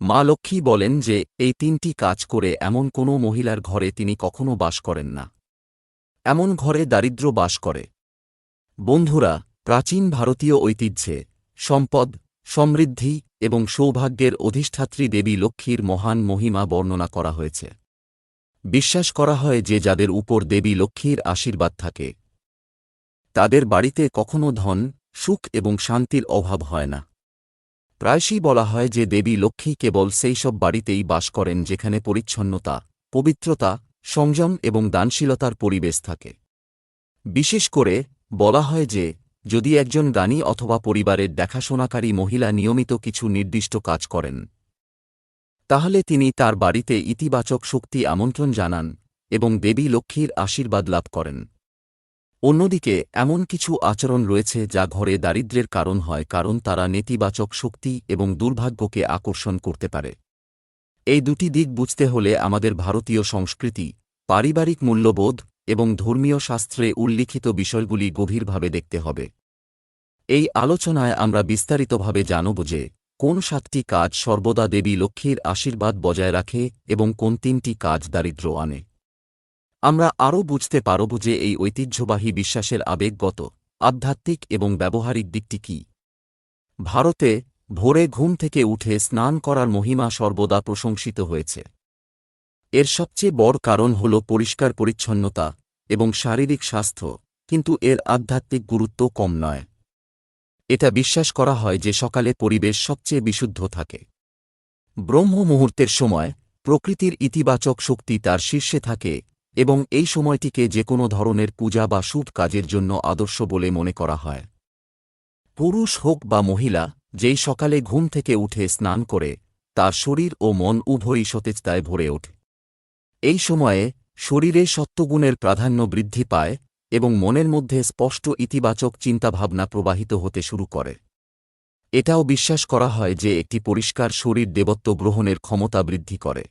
মা লক্ষ্মী বলেন যে, এই তিনটি কাজ করে এমন কোনো মহিলার ঘরে তিনি কখনো বাস করেন না। এমন ঘরে দারিদ্র্য বাস করে। বন্ধুরা, প্রাচীন ভারতীয় ঐতিহ্যে সম্পদ, সমৃদ্ধি এবং সৌভাগ্যের অধিষ্ঠাত্রী দেবী লক্ষ্মীর মহান মহিমা বর্ণনা করা হয়েছে। বিশ্বাস করা হয় যে যাদের উপর দেবী লক্ষ্মীর আশীর্বাদ থাকে, তাদের বাড়িতে কখনো ধন, সুখ এবং শান্তির অভাব হয় না। প্রায়শই বলা হয় যে দেবী লক্ষ্মী কেবল সেই সব বাড়িতেই বাস করেন যেখানে পরিচ্ছন্নতা, পবিত্রতা, সংযম এবং দানশীলতার পরিবেশ থাকে। বিশেষ করে বলা হয় যে, যদি একজন গানী অথবা পরিবারের দেখাশোনাকারী মহিলা নিয়মিত কিছু নির্দিষ্ট কাজ করেন, তাহলে তিনি তার বাড়িতে ইতিবাচক শক্তি আমন্ত্রণ জানান এবং দেবী লক্ষ্মীর আশীর্বাদ লাভ করেন। অন্যদিকে, এমন কিছু আচরণ রয়েছে যা ঘরে দারিদ্র্যের কারণ হয় কারণ তারা নেতিবাচক শক্তি এবং দুর্ভাগ্যকে আকর্ষণ করতে পারে। এই দুটি দিক বুঝতে হলে আমাদের ভারতীয় সংস্কৃতি, পারিবারিক মূল্যবোধ এবং ধর্মীয় শাস্ত্রে উল্লিখিত বিষয়গুলি গভীরভাবে দেখতে হবে। এই আলোচনায় আমরা বিস্তারিতভাবে জানব যে, কোন সাতটি কাজ সর্বদা দেবী লক্ষ্মীর আশীর্বাদ বজায় রাখে এবং কোন তিনটি কাজ দারিদ্র্য আনে। আমরা আরও বুঝতে পারব যে এই ঐতিহ্যবাহী বিশ্বাসের আবেগগত আধ্যাত্মিক এবং ব্যবহারিক দিকটি কি। ভারতে ভোরে ঘুম থেকে উঠে স্নান করার মহিমা সর্বদা প্রশংসিত হয়েছে। এর সবচেয়ে বড় কারণ হল পরিষ্কার পরিচ্ছন্নতা এবং শারীরিক স্বাস্থ্য, কিন্তু এর আধ্যাত্মিক গুরুত্ব কম নয়। এটা বিশ্বাস করা হয় যে সকালে পরিবেশ সবচেয়ে বিশুদ্ধ থাকে। ব্রহ্ম মুহূর্তের সময় প্রকৃতির ইতিবাচক শক্তি তার শীর্ষে থাকে এবং এই সময়টিকে যে কোনো ধরনের পূজা বা শুভ কাজের জন্য আদর্শ বলে মনে করা হয়। পুরুষ হোক বা মহিলা, যেই সকালে ঘুম থেকে উঠে স্নান করে, তার শরীর ও মন উভয়ই সতেজতায় ভরে ওঠে। এই সময়ে, শরীরে সত্ত্বগুণের প্রাধান্য বৃদ্ধি পায় এবং মনের মধ্যে স্পষ্ট ইতিবাচক চিন্তাভাবনা প্রবাহিত হতে শুরু করে। এটাও বিশ্বাস করা হয় যে একটি পরিষ্কার শরীর দেবত্ব গ্রহণের ক্ষমতা বৃদ্ধি করে।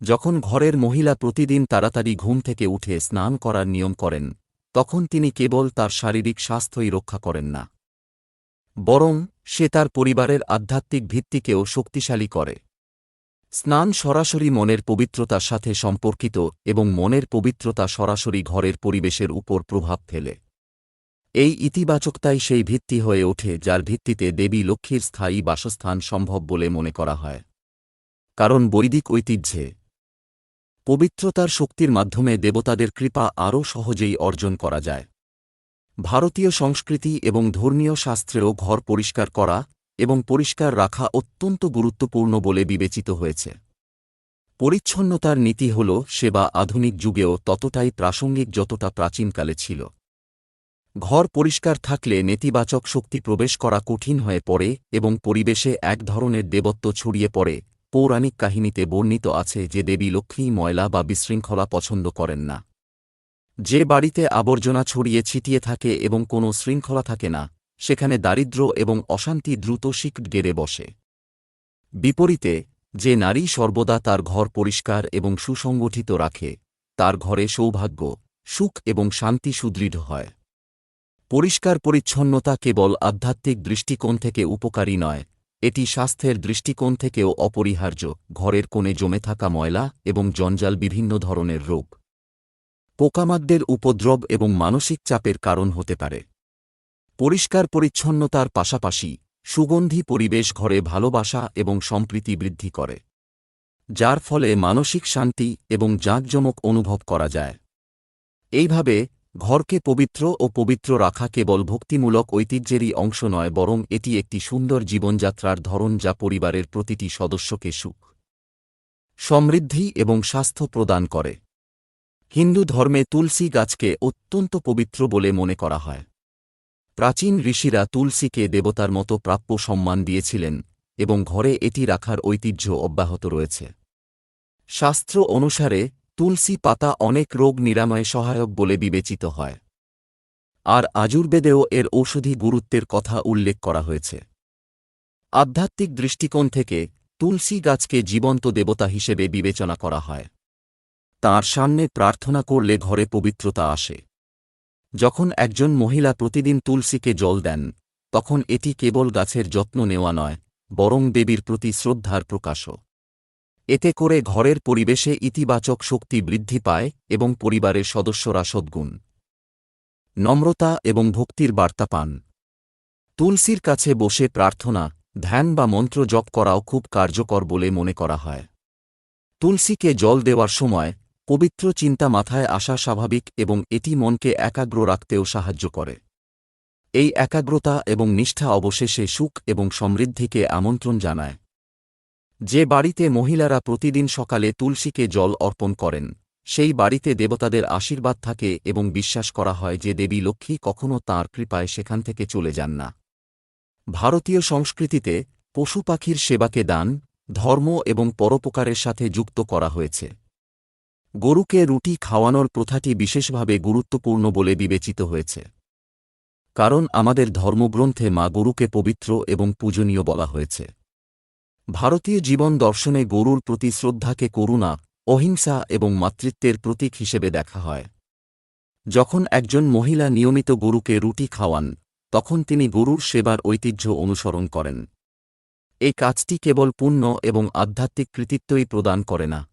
যখন ঘরের মহিলা প্রতিদিন তাড়াতাড়ি ঘুম থেকে উঠে স্নান করার নিয়ম করেন, তখন তিনি কেবল তার শারীরিক স্বাস্থ্যই রক্ষা করেন না। বরং সে তার পরিবারের আধ্যাত্মিক ভিত্তিকেও শক্তিশালী করে। স্নান সরাসরি মনের পবিত্রতার সাথে সম্পর্কিত এবং মনের পবিত্রতা সরাসরি ঘরের পরিবেশের উপর প্রভাব ফেলে। এই ইতিবাচকতাই সেই ভিত্তি হয়ে ওঠে যার ভিত্তিতে দেবী লক্ষ্মীর স্থায়ী বাসস্থান সম্ভব বলে মনে করা হয়। কারণ বৈদিক ঐতিহ্যে পবিত্রতার শক্তির মাধ্যমে দেবতাদের কৃপা আরও সহজেই অর্জন করা যায়। ভারতীয় সংস্কৃতি এবং ধর্মীয় শাস্ত্রেও ঘর পরিষ্কার করা এবং পরিষ্কার রাখা অত্যন্ত গুরুত্বপূর্ণ বলে বিবেচিত হয়েছে। পরিচ্ছন্নতার নীতি হল, সেবা আধুনিক যুগেও ততটাই প্রাসঙ্গিক যতটা প্রাচীনকালে ছিল। ঘর পরিষ্কার থাকলে নেতিবাচক শক্তি প্রবেশ করা কঠিন হয়ে পড়ে এবং পরিবেশে এক ধরনের দেবত্ব ছড়িয়ে পড়ে পৌরাণিক কাহিনীতে বর্ণিত আছে যে দেবী লক্ষ্মী ময়লা বা বিশৃঙ্খলা পছন্দ করেন না। যে বাড়িতে আবর্জনা ছড়িয়ে ছিটিয়ে থাকে এবং কোনো শৃঙ্খলা থাকে না, সেখানে দারিদ্র্য এবং অশান্তি দ্রুত শিকট গেড়ে বসে। বিপরীতে, যে নারী সর্বদা তার ঘর পরিষ্কার এবং সুসংগঠিত রাখে, তার ঘরে সৌভাগ্য, সুখ এবং শান্তি সুদৃঢ় হয়। পরিষ্কার পরিচ্ছন্নতা কেবল আধ্যাত্মিক দৃষ্টিকোণ থেকে উপকারী নয় এটি স্বাস্থ্যের দৃষ্টিকোণ থেকেও অপরিহার্য, ঘরের কোণে জমে থাকা ময়লা এবং জঞ্জাল বিভিন্ন ধরনের রোগ। পোকামাকদের উপদ্রব এবং মানসিক চাপের কারণ হতে পারে। পরিষ্কার পরিচ্ছন্নতার পাশাপাশি, সুগন্ধি পরিবেশ ঘরে ভালোবাসা এবং সম্প্রীতি বৃদ্ধি করে, যার ফলে মানসিক শান্তি এবং জাঁকজমক অনুভব করা যায়। এইভাবে ঘরকে পবিত্র ও পবিত্র রাখা কেবল ভক্তিমূলক ঐতিহ্যেরই অংশ নয়, বরং এটি একটি সুন্দর জীবনযাত্রার ধরন যা পরিবারের প্রতিটি সদস্যকে সুখ, সমৃদ্ধি এবং স্বাস্থ্য প্রদান করে। হিন্দু ধর্মে তুলসী গাছকে অত্যন্ত পবিত্র বলে মনে করা হয়। প্রাচীন ঋষিরা তুলসীকে দেবতার মতো প্রাপ্য সম্মান দিয়েছিলেন এবং ঘরে এটি রাখার ঐতিহ্য অব্যাহত রয়েছে। শাস্ত্র অনুসারে তুলসী পাতা অনেক রোগ নিরাময়ে সহায়ক বলে বিবেচিত হয়। আর আজুর্বেদেও এর ঔষধি গুরুত্বের কথা উল্লেখ করা হয়েছে। আধ্যাত্মিক দৃষ্টিকোণ থেকে তুলসী গাছকে জীবন্ত দেবতা হিসেবে বিবেচনা করা হয়। তাঁর সামনে প্রার্থনা করলে ঘরে পবিত্রতা আসে। যখন একজন মহিলা প্রতিদিন তুলসীকে জল দেন, তখন এটি কেবল গাছের যত্ন নেওয়া নয়, বরং দেবীর প্রতি শ্রদ্ধার প্রকাশও। এতে করে ঘরের পরিবেশে ইতিবাচক শক্তি বৃদ্ধি পায় এবং পরিবারের সদস্যরা সদ্গুণ। নম্রতা এবং ভক্তির বার্তা পান। তুলসীর কাছে বসে প্রার্থনা, ধ্যান বা মন্ত্র জপ করাও খুব কার্যকর বলে মনে করা হয়। তুলসীকে জল দেওয়ার সময় পবিত্র চিন্তা মাথায় আসা স্বাভাবিক এবং এটি মনকে একাগ্র রাখতেও সাহায্য করে। এই একাগ্রতা এবং নিষ্ঠা অবশেষে সুখ এবং সমৃদ্ধিকে আমন্ত্রণ জানায়। যে বাড়িতে মহিলারা প্রতিদিন সকালে তুলসীকে জল অর্পণ করেন, সেই বাড়িতে দেবতাদের আশীর্বাদ থাকে এবং বিশ্বাস করা হয় যে দেবী লক্ষ্মী কখনও তাঁর কৃপায় সেখান থেকে চলে যান না। ভারতীয় সংস্কৃতিতে পশু পাখির সেবাকে দান, ধর্ম এবং পরোপকারের সাথে যুক্ত করা হয়েছে। গরুকে রুটি খাওয়ানোর প্রথাটি বিশেষভাবে গুরুত্বপূর্ণ বলে বিবেচিত হয়েছে। কারণ আমাদের ধর্মগ্রন্থে মা গরুকে পবিত্র এবং পূজনীয় বলা হয়েছে। ভারতীয় জীবন দর্শনে গরুর প্রতি শ্রদ্ধাকে করুণা, অহিংসা এবং মাতৃত্বের প্রতীক হিসেবে দেখা হয়। যখন একজন মহিলা নিয়মিত গরুকে রুটি খাওয়ান, তখন তিনি গরুর সেবার ঐতিহ্য অনুসরণ করেন। এই কাজটি কেবল পুণ্য এবং আধ্যাত্মিক কৃতিত্বই প্রদান করে না।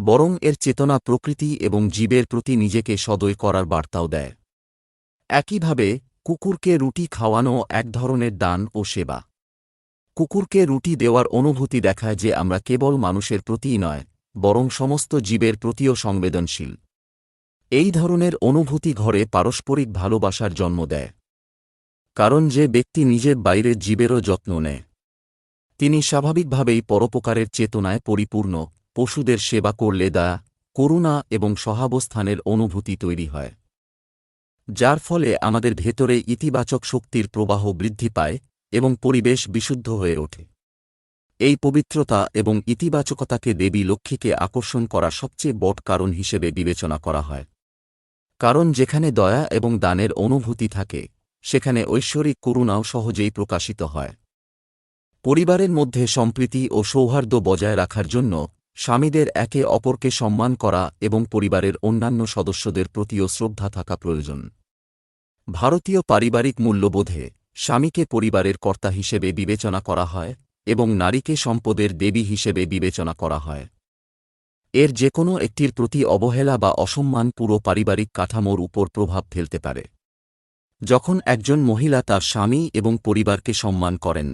বরং এর চেতনা প্রকৃতি এবং জীবের প্রতি নিজেকে সদয় করার বার্তাও দেয়। একইভাবে, কুকুরকে রুটি খাওয়ানো এক ধরনের দান ও সেবা। কুকুরকে রুটি দেওয়ার অনুভূতি দেখায় যে আমরা কেবল মানুষের প্রতিই নয়, বরং সমস্ত জীবের প্রতিও সংবেদনশীল। এই ধরনের অনুভূতি ঘরে পারস্পরিক ভালোবাসার জন্ম দেয়। কারণ যে ব্যক্তি নিজের বাইরের জীবেরও যত্ন নেয়। তিনি স্বাভাবিকভাবেই পরোপকারের চেতনায় পরিপূর্ণ, পশুদের সেবা করলে দয়া, করুণা এবং সহাবস্থানের অনুভূতি তৈরি হয়। যার ফলে আমাদের ভেতরে ইতিবাচক শক্তির প্রবাহ বৃদ্ধি পায় এবং পরিবেশ বিশুদ্ধ হয়ে ওঠে। এই পবিত্রতা এবং ইতিবাচকতাকে দেবী লক্ষ্মীকে আকর্ষণ করা সবচেয়ে বট কারণ হিসেবে বিবেচনা করা হয়। কারণ যেখানে দয়া এবং দানের অনুভূতি থাকে, সেখানে ঐশ্বরিক করুণাও সহজেই প্রকাশিত হয়। পরিবারের মধ্যে সম্প্রীতি ও সৌহার্দ্য বজায় রাখার জন্য স্বামীদের একে অপরকে সম্মান করা এবং পরিবারের অন্যান্য সদস্যদের প্রতিও শ্রদ্ধা থাকা প্রয়োজন। ভারতীয় পারিবারিক মূল্যবোধে স্বামীকে পরিবারের কর্তা হিসেবে বিবেচনা করা হয় এবং নারীকে সম্পদের দেবী হিসেবে বিবেচনা করা হয়। এর যে কোনো একটির প্রতি অবহেলা বা অসম্মান পুরো পারিবারিক কাঠামোর উপর প্রভাব ফেলতে পারে। যখন একজন মহিলা তার স্বামী এবং পরিবারকে সম্মান করেন,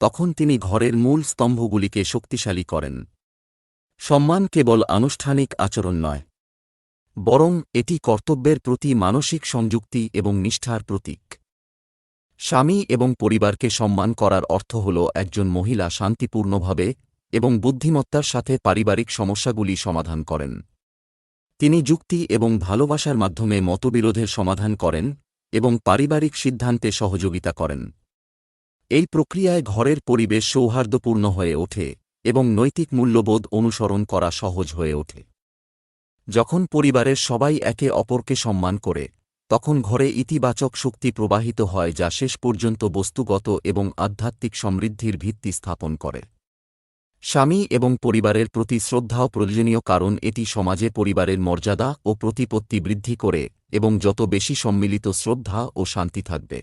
তখন তিনি ঘরের মূল স্তম্ভগুলিকে শক্তিশালী করেন। সম্মান কেবল আনুষ্ঠানিক আচরণ নয়, বরং এটি কর্তব্যের প্রতি মানসিক সংযুক্তি এবং নিষ্ঠার প্রতীক। স্বামী এবং পরিবারকে সম্মান করার অর্থ হল একজন মহিলা শান্তিপূর্ণভাবে এবং বুদ্ধিমত্তার সাথে পারিবারিক সমস্যাগুলি সমাধান করেন। তিনি যুক্তি এবং ভালোবাসার মাধ্যমে মতবিরোধের সমাধান করেন এবং পারিবারিক সিদ্ধান্তে সহযোগিতা করেন। এই প্রক্রিয়ায় ঘরের পরিবেশ সৌহার্দ্যপূর্ণ হয়ে ওঠে এবং নৈতিক মূল্যবোধ অনুসরণ করা সহজ হয়ে ওঠে। যখন পরিবারের সবাই একে অপরকে সম্মান করে তখন ঘরে ইতিবাচক শক্তি প্রবাহিত হয় যা শেষ পর্যন্ত বস্তুগত এবং আধ্যাত্মিক সমৃদ্ধির ভিত্তি স্থাপন করে। স্বামী এবং পরিবারের প্রতি শ্রদ্ধাও প্রয়োজনীয় কারণ এটি সমাজে পরিবারের মর্যাদা ও প্রতিপত্তি বৃদ্ধি করে এবং যত বেশি সম্মিলিত শ্রদ্ধা ও শান্তি থাকবে,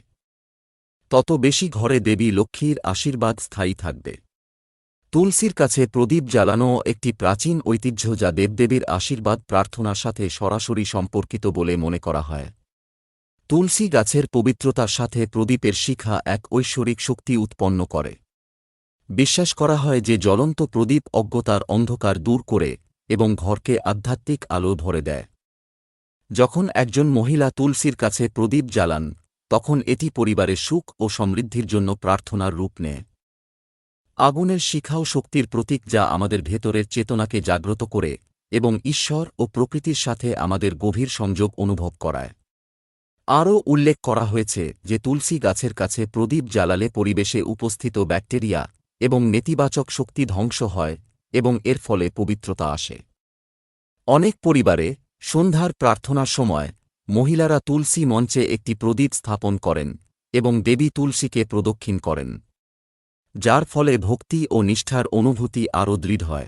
তত বেশি ঘরে দেবী লক্ষ্মীর আশীর্বাদ স্থায়ী থাকবে। তুলসীর কাছে প্রদীপ জ্বালানো একটি প্রাচীন ঐতিহ্য যা দেবদেবীর আশীর্বাদ প্রার্থনার সাথে সরাসরি সম্পর্কিত বলে মনে করা হয়। তুলসী গাছের পবিত্রতার সাথে প্রদীপের শিখা এক ঐশ্বরিক শক্তি উৎপন্ন করে। বিশ্বাস করা হয় যে জ্বলন্ত প্রদীপ অজ্ঞতার অন্ধকার দূর করে এবং ঘরকে আধ্যাত্মিক আলো ভরে দেয়। যখন একজন মহিলা তুলসীর কাছে প্রদীপ জ্বালান, তখন এটি পরিবারের সুখ ও সমৃদ্ধির জন্য প্রার্থনার রূপ নেয়। আগুনের শিখাও শক্তির প্রতীক যা আমাদের ভেতরের চেতনাকে জাগ্রত করে এবং ঈশ্বর ও প্রকৃতির সাথে আমাদের গভীর সংযোগ অনুভব করায়। আরও উল্লেখ করা হয়েছে যে তুলসী গাছের কাছে প্রদীপ জ্বালালে পরিবেশে উপস্থিত ব্যাকটেরিয়া এবং নেতিবাচক শক্তি ধ্বংস হয় এবং এর ফলে পবিত্রতা আসে। অনেক পরিবারে সন্ধ্যার প্রার্থনার সময় মহিলারা তুলসী মঞ্চে একটি প্রদীপ স্থাপন করেন এবং দেবী তুলসীকে প্রদক্ষিণ করেন, যার ফলে ভক্তি ও নিষ্ঠার অনুভূতি আরও দৃঢ় হয়।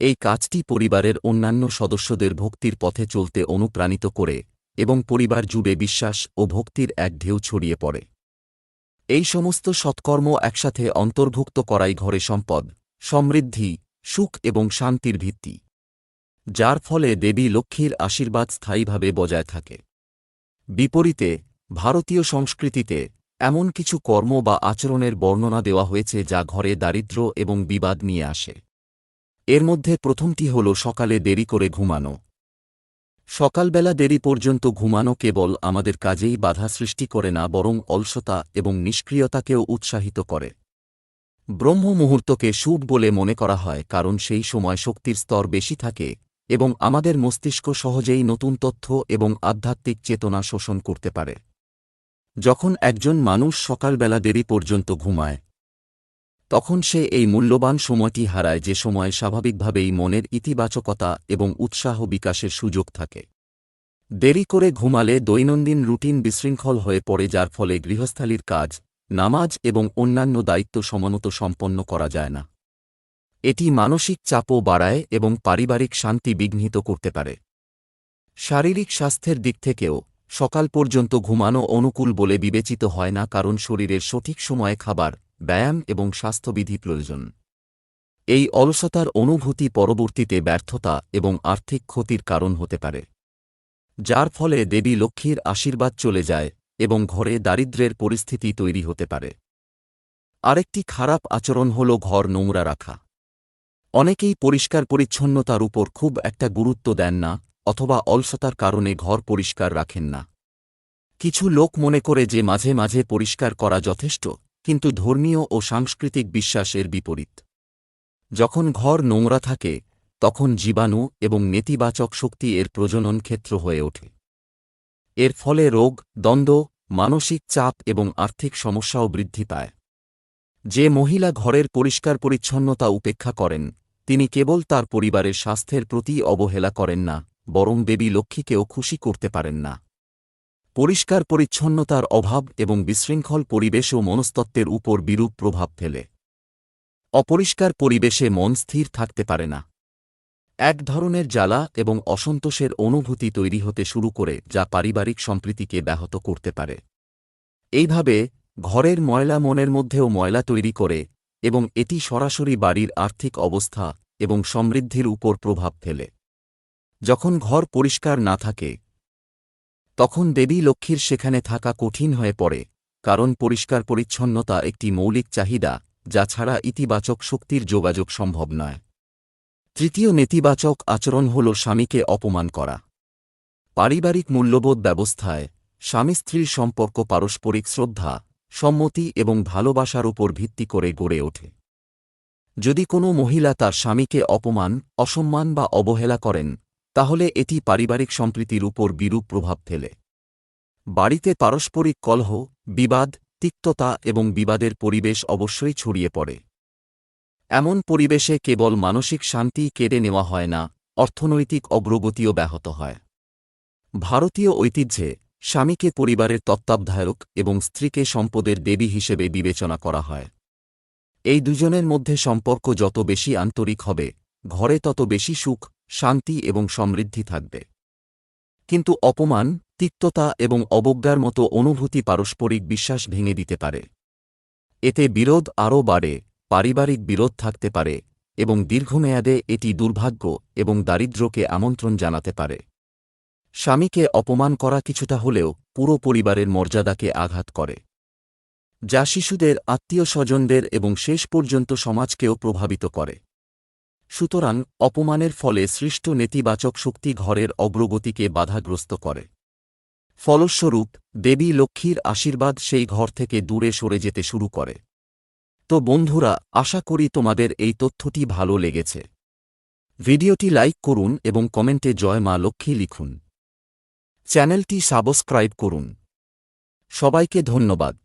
এই কাজটি পরিবারের অন্যান্য সদস্যদের ভক্তির পথে চলতে অনুপ্রাণিত করে এবং পরিবার জুড়ে বিশ্বাস ও ভক্তির এক ঢেউ ছড়িয়ে পড়ে। এই সমস্ত সৎকর্ম একসাথে অন্তর্ভুক্ত করাই ঘরে সম্পদ, সমৃদ্ধি, সুখ এবং শান্তির ভিত্তি, যার ফলে দেবী লক্ষ্মীর আশীর্বাদ স্থায়ীভাবে বজায় থাকে। বিপরীতে, ভারতীয় সংস্কৃতিতে এমন কিছু কর্ম বা আচরণের বর্ণনা দেওয়া হয়েছে যা ঘরে দারিদ্র্য এবং বিবাদ নিয়ে আসে। এর মধ্যে প্রথমটি হল সকালে দেরি করে ঘুমানো। সকালবেলা দেরি পর্যন্ত ঘুমানো কেবল আমাদের কাজেই বাধা সৃষ্টি করে না, বরং অলসতা এবং নিষ্ক্রিয়তাকেও উৎসাহিত করে। ব্রহ্ম মুহূর্তকে শুভ বলে মনে করা হয়, কারণ সেই সময় শক্তির স্তর বেশি থাকে এবং আমাদের মস্তিষ্ক সহজেই নতুন তথ্য এবং আধ্যাত্মিক চেতনা শোষণ করতে পারে। যখন একজন মানুষ সকালবেলা দেরি পর্যন্ত ঘুমায় তখন সে এই মূল্যবান সময়টি হারায় যে সময় স্বাভাবিকভাবেই মনের ইতিবাচকতা এবং উৎসাহ বিকাশের সুযোগ থাকে। দেরি করে ঘুমালে দৈনন্দিন রুটিন বিশৃঙ্খল হয়ে পড়ে যার ফলে গৃহস্থালির কাজ, নামাজ এবং অন্যান্য দায়িত্ব সমানত সম্পন্ন করা যায় না। এটি মানসিক চাপও বাড়ায় এবং পারিবারিক শান্তি বিঘ্নিত করতে পারে। শারীরিক স্বাস্থ্যের দিক থেকেও, সকাল পর্যন্ত ঘুমানো অনুকূল বলে বিবেচিত হয় না কারণ শরীরের সঠিক সময়ে খাবার ব্যায়াম এবং স্বাস্থ্যবিধি প্রয়োজন। এই অলসতার অনুভূতি পরবর্তীতে ব্যর্থতা এবং আর্থিক ক্ষতির কারণ হতে পারে, যার ফলে দেবী লক্ষ্মীর আশীর্বাদ চলে যায় এবং ঘরে দারিদ্র্যের পরিস্থিতি তৈরি হতে পারে। আরেকটি খারাপ আচরণ হল ঘর নোংরা রাখা। অনেকেই পরিষ্কার পরিচ্ছন্নতার উপর খুব একটা গুরুত্ব দেন না অথবা অলসতার কারণে ঘর পরিষ্কার রাখেন না। কিছু লোক মনে করে যে মাঝে মাঝে পরিষ্কার করা যথেষ্ট কিন্তু ধর্মীয় ও সাংস্কৃতিক বিশ্বাসের বিপরীত। যখন ঘর নোংরা থাকে, তখন জীবাণু এবং নেতিবাচক শক্তি এর প্রজনন ক্ষেত্র হয়ে ওঠে। এর ফলে রোগ, দ্বন্দ্ব, মানসিক চাপ এবং আর্থিক সমস্যাও বৃদ্ধি পায়। যে মহিলা ঘরের পরিষ্কার পরিচ্ছন্নতা উপেক্ষা করেন, তিনি কেবল তার পরিবারের স্বাস্থ্যের প্রতি অবহেলা করেন না, বরং দেবী লক্ষ্মীকেও খুশি করতে পারেন না। পরিষ্কার পরিচ্ছন্নতার অভাব এবং বিশৃঙ্খল পরিবেশ ও মনস্তত্ত্বের উপর বিরূপ প্রভাব ফেলে। অপরিষ্কার পরিবেশে মন স্থির থাকতে পারে না। এক ধরনের জ্বালা এবং অসন্তোষের অনুভূতি তৈরি হতে শুরু করে, যা পারিবারিক সম্প্রীতিকে ব্যাহত করতে পারে। এইভাবে, ঘরের ময়লা মনের মধ্যেও ময়লা তৈরি করে এবং এটি সরাসরি বাড়ির আর্থিক অবস্থা এবং সমৃদ্ধির উপর প্রভাব ফেলে। যখন ঘর পরিষ্কার না থাকে তখন দেবী লক্ষ্মীর সেখানে থাকা কঠিন হয়ে পড়ে, কারণ পরিষ্কার পরিচ্ছন্নতা একটি মৌলিক চাহিদা, যা ছাড়া ইতিবাচক শক্তির যোগাযোগ সম্ভব নয়। তৃতীয় নেতিবাচক আচরণ হল স্বামীকে অপমান করা। পারিবারিক মূল্যবোধ ব্যবস্থায়, স্বামী স্ত্রীর সম্পর্ক পারস্পরিক শ্রদ্ধা, সম্মতি এবং ভালোবাসার উপর ভিত্তি করে গড়ে ওঠে। যদি কোনো মহিলা তার স্বামীকে অপমান, অসম্মান বা অবহেলা করেন তাহলে এটি পারিবারিক সম্প্রীতির উপর বিরূপ প্রভাব ফেলে। বাড়িতে পারস্পরিক কলহ, বিবাদ, তিক্ততা এবং বিবাদের পরিবেশ অবশ্যই ছড়িয়ে পড়ে। এমন পরিবেশে কেবল মানসিক শান্তি কেড়ে নেওয়া হয় না, অর্থনৈতিক অগ্রগতিও ব্যাহত হয়। ভারতীয় ঐতিহ্যে স্বামীকে পরিবারের তত্ত্বাবধায়ক এবং স্ত্রীকে সম্পদের দেবী হিসেবে বিবেচনা করা হয়। এই দুজনের মধ্যে সম্পর্ক যত বেশি আন্তরিক হবে, ঘরে তত বেশি সুখ শান্তি এবং সমৃদ্ধি থাকবে। কিন্তু অপমান, তিক্ততা এবং অবজ্ঞার মতো অনুভূতি পারস্পরিক বিশ্বাস ভেঙে দিতে পারে। এতে বিরোধ আরও বাড়ে, পারিবারিক বিরোধ থাকতে পারে এবং দীর্ঘমেয়াদে এটি দুর্ভাগ্য এবং দারিদ্র্যকে আমন্ত্রণ জানাতে পারে। স্বামীকে অপমান করা কিছুটা হলেও পুরো পরিবারের মর্যাদাকে আঘাত করে। যা শিশুদের আত্মীয় স্বজনদের এবং শেষ পর্যন্ত সমাজকেও প্রভাবিত করে। সুতরাং অপমানের ফলে সৃষ্ট নেতিবাচক শক্তি ঘরের অগ্রগতিকে বাধাগ্রস্ত করে। ফলস্বরূপ, দেবী লক্ষ্মীর আশীর্বাদ সেই ঘর থেকে দূরে সরে যেতে শুরু করে। তো বন্ধুরা, আশা করি তোমাদের এই তথ্যটি ভালো লেগেছে। ভিডিওটি লাইক করুন এবং কমেন্টে জয় মা লক্ষ্মী লিখুন। চ্যানেলটি সাবস্ক্রাইব করুন। সবাইকে ধন্যবাদ।